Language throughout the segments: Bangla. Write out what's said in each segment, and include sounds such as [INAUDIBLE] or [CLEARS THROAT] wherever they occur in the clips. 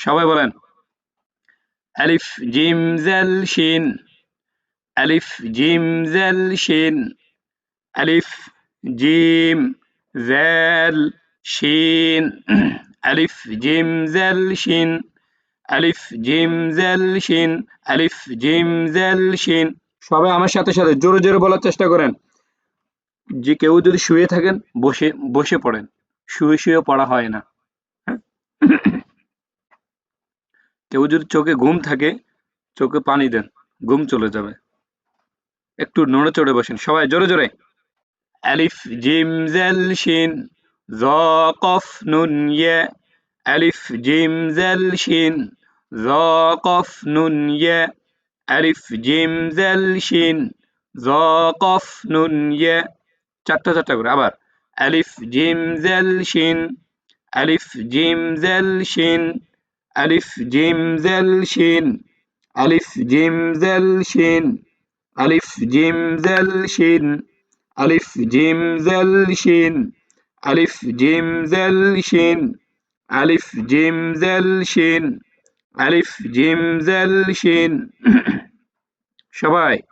সবাই বলেন। আলিফ, জিম জেল শিন। আলিফ, জিম জেল শিন। আলিফ, জিম জেল শিন। আলিফ, জিম জেল শিন। আলিফ, জিম জেল শিন। আলিফ, জিম জেল শিন। সবাই আমার সাথে সাথে জোরে জোরে বলার চেষ্টা করেন। যে কেউ যদি শুয়ে থাকেন, বসে বসে পড়েন। শুয়ে শুয়ে পড়া হয় না? কেউ যদি চোখে ঘুম থাকে, চোখে পানি দেন, ঘুম চলে যাবে। একটু নড়ে চড়ে বসেন, সবাই জোরে জোরে। আলিফ, জিম, জেল, শিন জ কফ, নুন ইয়ে। আলিফ, জিম, জেল, শিন জ কফ, নুন ইয়ে। আলিফ, জিম, জেল, শিন জ কফ, নুন ইয়ে। চারটা চারটা করে, আবার। আলিফ, জিম, জেল, শিন, আলিফ, জিম, জেল, শিন Alif cim zel şin. Alif cim zel şin. Alif cim zel şin. Alif cim zel şin. Alif cim zel şin. Alif cim zel şin. Alif cim zel şin. [CLEARS THROAT] Şabay.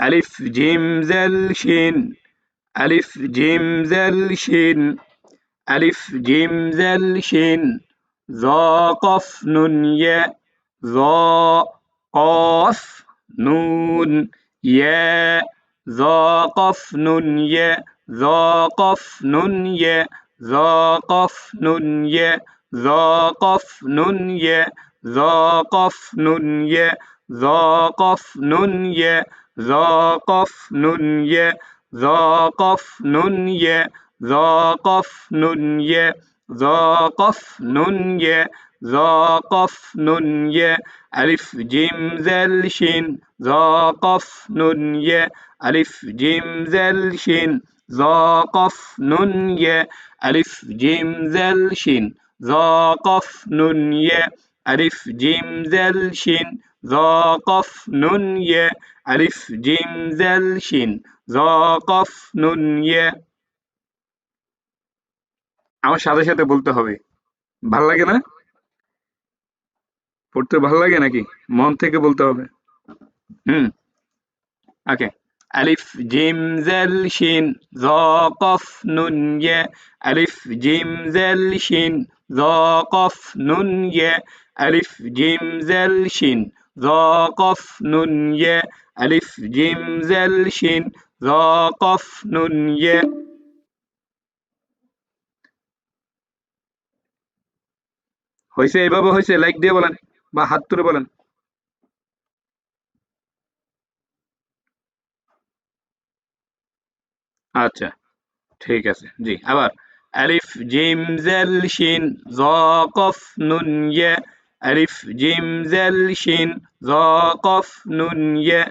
ألف جيم زل شين. ألف جيم زل شين. ألف جيم زل شين. ذا قف نون يا. ذا قاف نون يا. ذا قف نون يا. ذا قف نون يا. ذا قف نون يا. ذا قف نون يا. ذا قف نون يا. ذا قف نون يا. ذا قف نون يا ذا قف نون يا ذا قف نون يا ذا قف نون يا ذا قف نون يا ألف جيم ذل شين ذا قف نون يا ألف جيم ذل شين ذا قف نون يا ألف جيم ذل شين ذا قف نون يا ألف جيم ذل شين ذا قف نون يا আলিফ, জিম, জেল, শিন। জ কফ নুন ইয়ে। আমার সাথে সাথে বলতে হবে। ভালো লাগে না? পড়তে ভালো লাগে নাকি? মন থেকে বলতে হবে। হুম। ওকে। আলিফ, জিম, জেল, শিন। জ কফ নুন ইয়ে। আলিফ, জিম, জেল, শিন। জ কফ নুন ইয়ে। আলিফ, জিম, জেল, শিন। জ কফ নুন ইয়ে আলিফ জিম জেল শিন জ কফ নুন ইয়ে হয়েছে এইভাবে হয়েছে লাইক দিয়ে বলেন, বা হাত তুলে বলেন। আচ্ছা ঠিক আছে, জি, আবার, আলিফ, জিম, জেল, শিন, জ, কফ, নুন ইয়ে আলিফ জিম জেল শিন জ কফ নুন ইয়ে।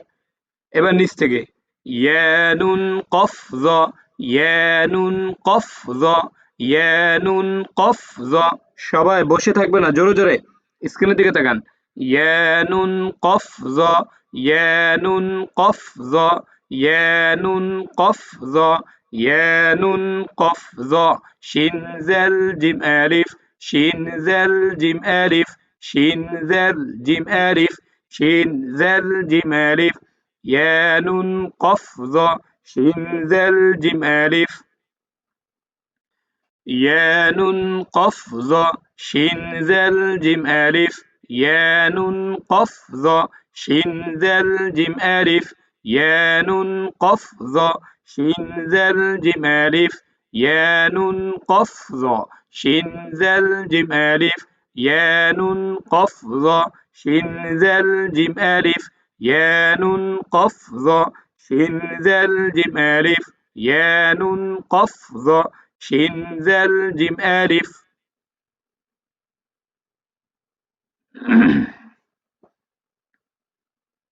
এবার নিচ থেকে ইয়ে নুন কফ জ ইয়ে নুন কফ জ ইয়ে নুন কফ জ সবাই বসে থাকবে না, জোরে জোরে, স্ক্রিনের দিকে তাকান। ইয়ে নুন কফ জ ইয়ে নুন কফ জ ইয়ে নুন কফ জ ইয়ে নুন কফ জ শিন জেল জিম আলিফ, শিন জেল জিম আলিফ شين ذل جيم ألف شين ذل جيم ألف يا نون قف ظا شين ذل جيم ألف يا نون قف ظا شين ذل جيم ألف يا نون قف ظا شين ذل جيم ألف يا نون قف ظا شين ذل جيم ألف يا نون قف ظا شين ذل جيم ألف يا نون قف ظا شين ذل جيم ألف. يا نون قف ظا شين ذل جيم ألف. يا نون قف ظا شين ذل جيم ألف.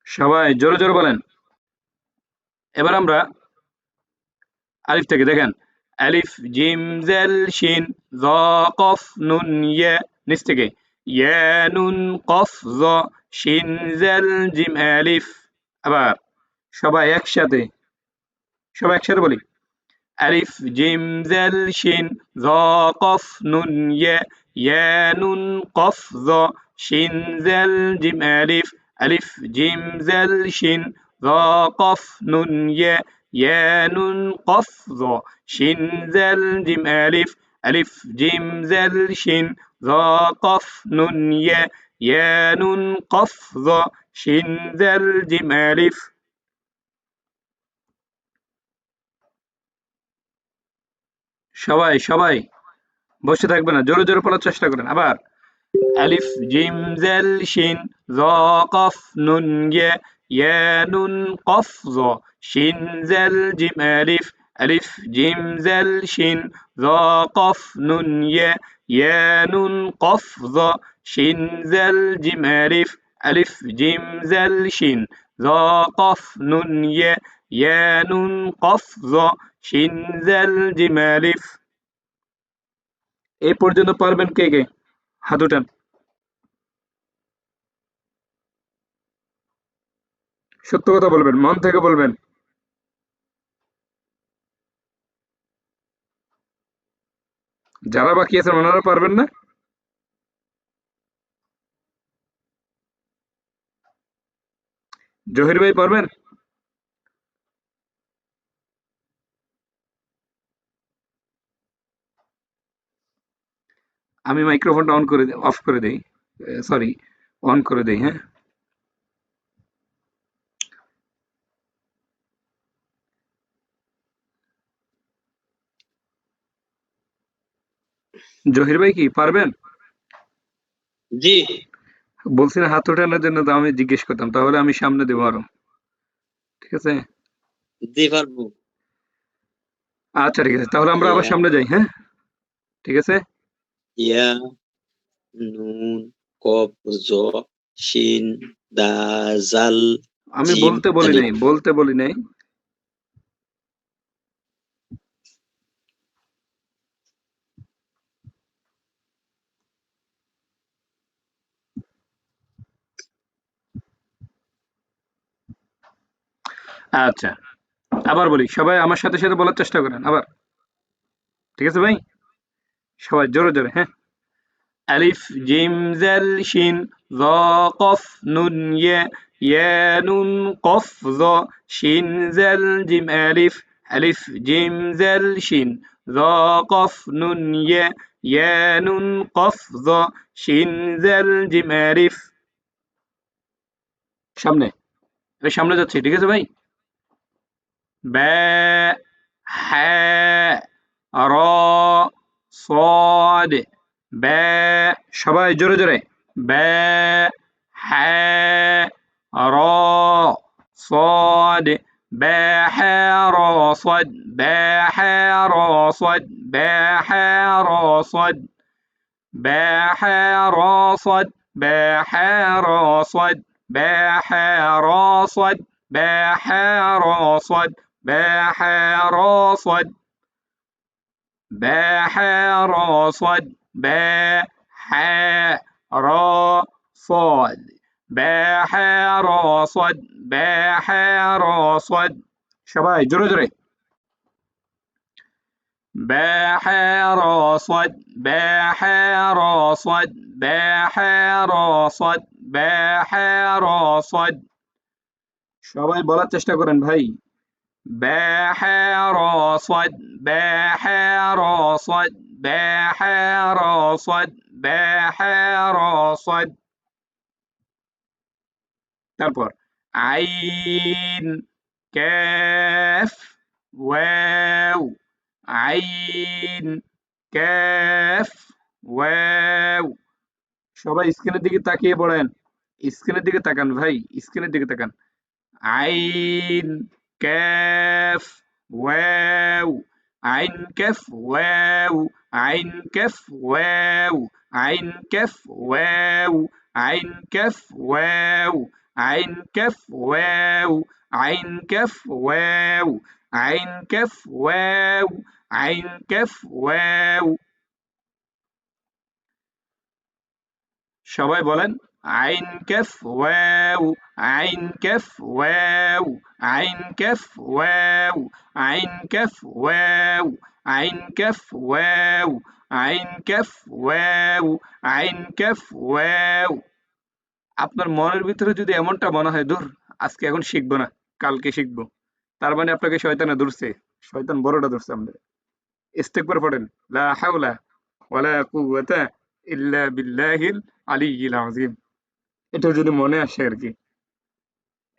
সবাই জোরে জোরে বলেন। এবার আমরা আলিফ থেকে দেখেন। আলিফ জিম জেল শিন জ কফ নুন ইয়া। নিচ থেকে ইয়া নুন কফ জ শিন জাল জিম আলিফ। আবার সবাই একসাথে সবাই একসাথে বলি, আলিফ, জিম, জাল, শিন, জ, কফ, নুন, ইয়া ইয়া নুন কফ জ শিন জাল জিম আলিফ। আলিফ, জিম, জাল, শিন, জ, কফ, নুন, ইয়া ইয়া নুন কফ জ শিন জাল জিম আলিফ। আলিফ, জিম, জাল, শিন জ কফ নুন ইয়া ইয়া নুন কফ জ শিন জাল জিম আলিফ সবাই সবাই বসে থাকবে না, জোরে জোরে পড়ার চেষ্টা করেন। আবার, আলিফ, জিম, জাল, শিন জ কফ নুন ইয়া নুন কফ জ শিন, জাল, জিম, আলিফ। আলিফ, জিম জাল শিন জ কফ, নুন, ইয়া ইয়া, নুন, কফ জ শিন জাল জিম, আলিফ আলিফ, জিম জাল শিন জ কফ, নুন, ইয়া ইয়া, নুন, কফ জ শিন জাল জিম, আলিফ। এই পর্যন্ত পারবেন কে কে? হাত উঠান। সত্য কথা বলবেন, মন থেকে বলবেন। যারা বাকি আছেন, ওনারা পারবেন না? জহির ভাই পারবেন? আমি মাইক্রোফোনটা অন করে অফ করে দেই সরি অন করে দেই হ্যাঁ? জহির ভাই কি পারবেন? জি। বলছি না হাত ওঠানোর জন্য তো আমি জিজ্ঞেস করতাম তাহলে আমি সামনে দেবো আরও। ঠিক আছে? জি পারব। আচ্ছা ঠিক আছে তাহলে আমরা আবার সামনে যাই হ্যাঁ? ঠিক আছে? ইয়া নুন কফ জ শিন দাজাল আমি বলতে বলি নাই বলতে বলি নাই। আচ্ছা। আবার বলি, সবাই আমার সাথে সাথে বলার চেষ্টা করেন, আবার। ঠিক আছে ভাই? সবাই জোরে জোরে হ্যাঁ? আলিফ, জিম জাল শিন, জ, কফ, নুন, ইয়া ইয়া, নুন, কফ, জ, শিন জাল জিম, আলিফ আলিফ, জিম জাল শিন, জ, কফ, নুন, ইয়া ইয়া, নুন, কফ, জ, শিন জাল জিম, আলিফ। সামনে। সামনে যাচ্ছি, ঠিক আছে ভাই? باء حاء راء صاد باء সবাই জোরে জোরে باء حاء راء صاد باح را صد باح را صد باح را صد باح را صد باح را صد باح را صد باح را صد باح راصد باح راصد باح راصد باح راصد باح راصد. شباب جرو جري. باح راصد باح راصد باح راصد باح راصد. شباب বলার تشتغلن بهي باحر صد باحر صد باحر صد باحر صد তারপর আইন কাফ ওয়াও আইন কাফ ওয়াও সবাই স্ক্রিনের দিকে তাকিয়ে পড়েন স্ক্রিনের দিকে তাকান ভাই স্ক্রিনের দিকে তাকান আইন কাফ ওয়াও আইন কাফ ওয়াও আইন কাফ ওয়াও আইন কাফ ওয়াও আইন কাফ ওয়াও আইন কাফ ওয়াও আইন কাফ ওয়াও আইন কাফ ওয়াও আইন কাফ ওয়াও সবাই বলেন, আইন কেফ, ওয়াও। আইন কেফ ওয়াও আইন কেফ ওয়াও আইন কেফ ওয়াও আইন কেফ ওয়াও আইন কেফ ওয়াও আইন কেফ ওয়াও আপনার মনের ভিতরে যদি এমনটা মনে হয়, দূর, আজকে এখন শিখব না, কালকে শিখব। তার মানে আপনাকে শয়তানে ধরছে, শয়তান বড়টা ধরছে আমাদের। ইস্তেকবার পড়েন, লা হাওলা ওয়ালা কুওয়াতা ইল্লা বিল্লাহিল আলিয়্যিল আযীম। এটা যদি মনে আসে আর কি।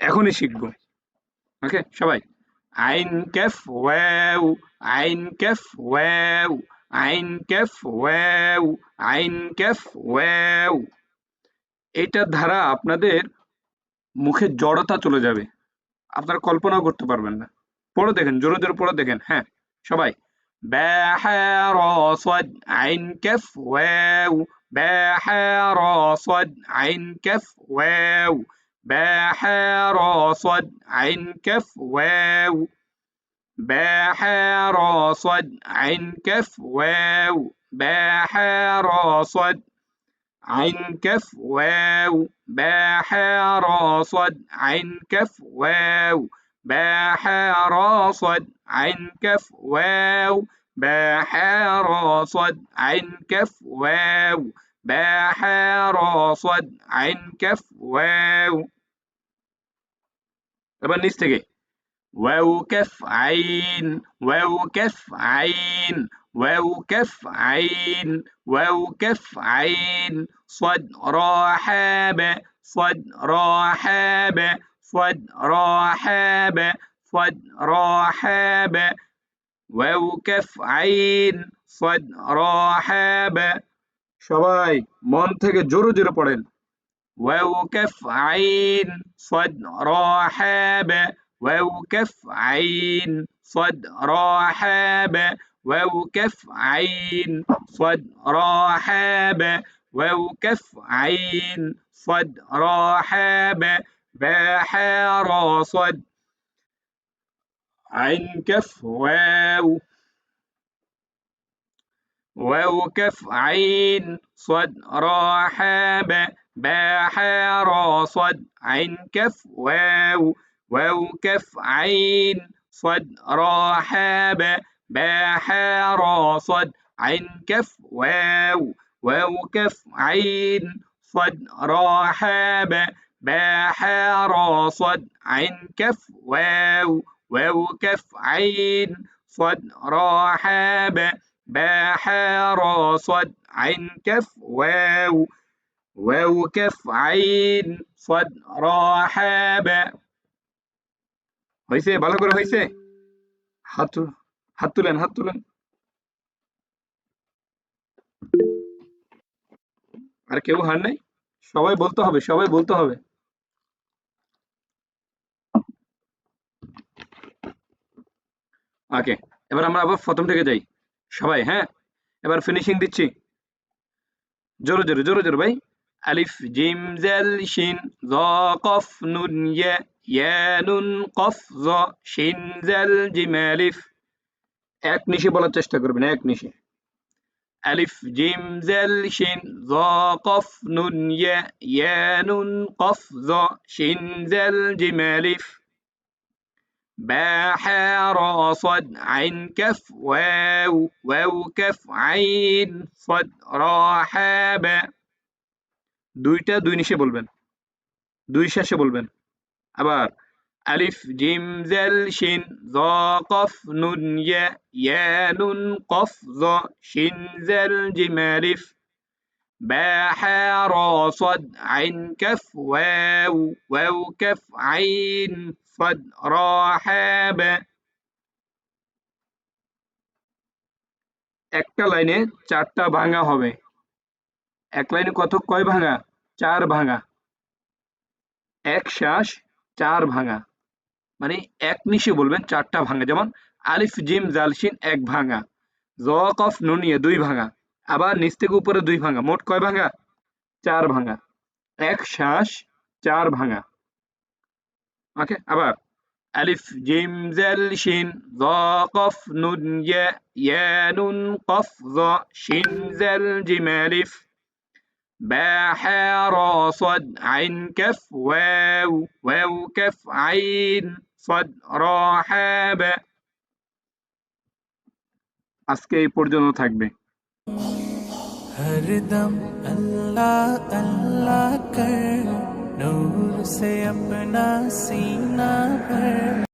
এখনই শিখবো ওকে সবাই আইন কেফ ওয়াও আইন কেফ ওয়াও আইন কেফ ওয়াও আইন কেফ ওয়াও এটার ধারা আপনাদের মুখে জড়তা চলে যাবে আপনারা কল্পনাও করতে পারবেন না পড়ে দেখেন জোরে জোরে পড়ে দেখেন হ্যাঁ সবাই بحر صد عين كف واو بحر صد عين كف واو بحر صد عين كف واو. بحر صد عين كف واو. بحر صد عين كف واو. بحر صد عين كف واو. بحر صد عين كف واو. بحر صد عين كف واو. بحر صد عين كف واو. طبعا نستجي إيه؟ واو كف عين. واو كف عين. واو كف عين. واو كف عين. صد را حاب. صد را حاب. صد را حاب. صد را حاب. واو كف عين. صد را حاب. সবাই মন থেকে জোরে জোরে পড়েন। ووكف عين صد را حاب ووكف عين صد را حاب ووكف عين صد را حاب ووكف عين صد را حاب باحا را صد عين كف واو واو كف عين صد راحاب بحر صد عين كف واو واو كف عين صد راحاب بحر صد عين كف واو واو كف عين صد راحاب بحر صد عين كف واو واو كف عين صد راحاب بحر صد عين كف واو واو كف عين صد راحاب হয়েছে ভালো করে হয়েছে হাত তু- হাত তুলেন হাত তুলেন আর কেউ হার নাই সবাই বলতে হবে সবাই বলতে হবে ওকে এবার আমরা আবার প্রথম থেকে যাই সবাই হ্যাঁ? এবার ফিনিশিং দিচ্ছি। জোরে জোরে জোরে জোরে ভাই। আলিফ, জিম জাল শিন, জ, কফ, নুন, ইয়া ইয়া, নুন, কফ, জ, শিন জাল জিম, আলিফ। এক নিশে বলার চেষ্টা করবেন, এক নিশে। আলিফ, জিম জাল শিন, জ, কফ, নুন, ইয়া ইয়া, নুন, কফ, জ, শিন জাল জিম, আলিফ। با حاء را صد عين كف واو واو كف عين صد را حاء با দুইটা দুই নিশে বলবেন দুই শেষে বলবেন আবার আলিফ জিম জাল শিন জ কফ নুন ইয়া ইয়া নুন কফ জ শিন জাল জিম আলিফ با حاء را صد عين كف واو واو كف عين صد راحب একটা লাইনে চারটা ভাঙা হবে। এক লাইনে কত? কয় ভাঙা? চার ভাঙা। এক শ্বাস, চার ভাঙা। মানে এক নিশে বলবেন চারটা ভাঙা। যেমন আলিফ, জিম জালসিন এক ভাঙা। জক অফ নুনিয়া দুই ভাঙা। আবার নিচ থেকে উপরে দুই ভাঙা। মোট কয় ভাঙা? চার ভাঙা। এক শ্বাস, চার ভাঙা। أوكي عبارة ألف جيم زل شين ظا قف نون ياء يا نون قف ظا شين زل جيم ألف. باء حاء را صد عين كف واو واو كف عين صد را حاء باء আজকে এই পর্যন্ত থাকবে। नूर से अपना सीना भर।